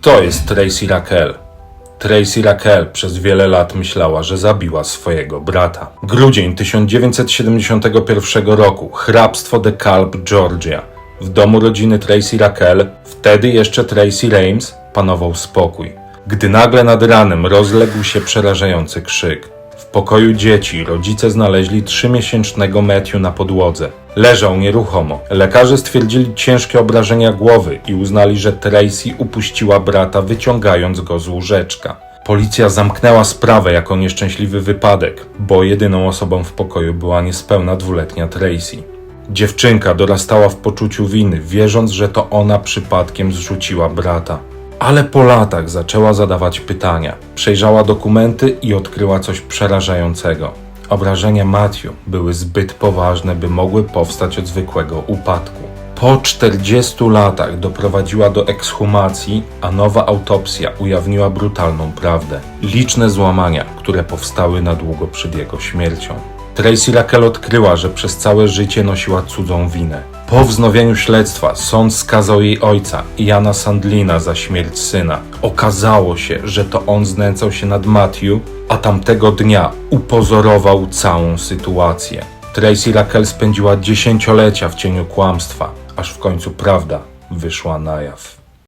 To jest Tracy Raquel. Tracy Raquel przez wiele lat myślała, że zabiła swojego brata. Grudzień 1971 roku, hrabstwo DeKalb, Georgia. W domu rodziny Tracy Raquel, wtedy jeszcze Tracy Rames, panował spokój. Gdy nagle nad ranem rozległ się przerażający krzyk. W pokoju dzieci rodzice znaleźli trzymiesięcznego Matthew na podłodze. Leżał nieruchomo. Lekarze stwierdzili ciężkie obrażenia głowy i uznali, że Tracy upuściła brata, wyciągając go z łóżeczka. Policja zamknęła sprawę jako nieszczęśliwy wypadek, bo jedyną osobą w pokoju była niespełna dwuletnia Tracy. Dziewczynka dorastała w poczuciu winy, wierząc, że to ona przypadkiem zrzuciła brata. Ale po latach zaczęła zadawać pytania. Przejrzała dokumenty i odkryła coś przerażającego. Obrażenia Matthew były zbyt poważne, by mogły powstać od zwykłego upadku. Po 40 latach doprowadziła do ekshumacji, a nowa autopsja ujawniła brutalną prawdę. Liczne złamania, które powstały na długo przed jego śmiercią. Tracy Raquel odkryła, że przez całe życie nosiła cudzą winę. Po wznowieniu śledztwa sąd skazał jej ojca, Jana Sandlina, za śmierć syna. Okazało się, że to on znęcał się nad Matthew, a tamtego dnia upozorował całą sytuację. Tracy Raquel spędziła dziesięciolecia w cieniu kłamstwa, aż w końcu prawda wyszła na jaw.